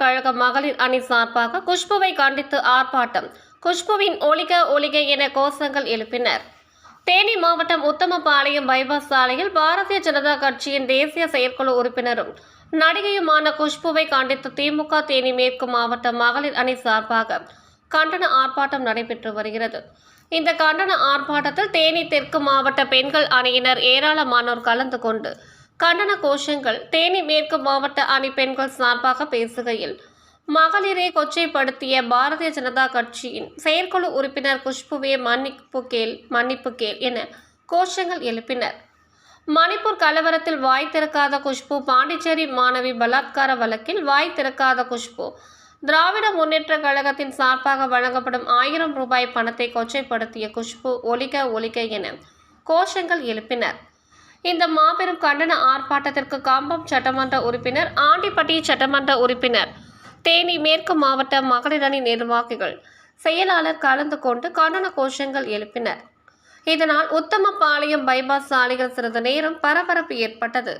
கழக மகளிர் அணி சார்பாக குஷ்புவை கண்டித்து ஆர்ப்பாட்டம். குஷ்புவின் ஒளிக ஒளிக என கோஷங்கள் எழுப்பினர். தேனி மாவட்டம் உத்தமபாளையம் பைபாஸ் சாலையில் பாரதிய ஜனதா கட்சியின் தேசிய செயற்குழு உறுப்பினரும் நடிகையுமான குஷ்புவை கண்டித்து திமுக தேனி மேற்கு மாவட்ட மகளிர் அணி சார்பாக கண்டன ஆர்ப்பாட்டம் நடைபெற்று வருகிறது. இந்த கண்டன ஆர்ப்பாட்டத்தில் தேனி தெற்கு மாவட்ட பெண்கள் அணியினர் ஏராளமானோர் கலந்து கொண்டு கண்டன கோஷங்கள் தேனி மேற்கு மாவட்ட அணி பெண்கள் சார்பாக பேசுகையில் மகளிரை கொச்சைப்படுத்திய பாரதிய ஜனதா கட்சியின் செயற்குழு உறுப்பினர் குஷ்புவே மன்னிப்பு கேள் மன்னிப்பு கேள் என கோஷங்கள் எழுப்பினர். மணிப்பூர் கலவரத்தில் வாய் திறக்காத குஷ்பு பாண்டிச்சேரி மாணவி பலாத்கார வழக்கில் வாய் திறக்காத குஷ்பு திராவிட முன்னேற்ற கழகத்தின் சார்பாக வழங்கப்படும் ஆயிரம் ரூபாய் பணத்தை கொச்சைப்படுத்திய குஷ்பு ஒலிக ஒலிக என கோஷங்கள் எழுப்பினர். இந்த மாபெரும் கண்டன ஆர்ப்பாட்டத்திற்கு கம்பம் சட்டமன்ற உறுப்பினர் ஆண்டிப்பட்டி சட்டமன்ற உறுப்பினர் தேனி மேற்கு மாவட்ட மகளிர் அணி நிர்வாகிகள் செயலாளர் கலந்து கொண்டு கண்டன கோஷங்கள் எழுப்பினர். இதனால் உத்தமபாளையம் பைபாஸ் சாலையில் சிறிது நேரம் பரபரப்பு ஏற்பட்டது.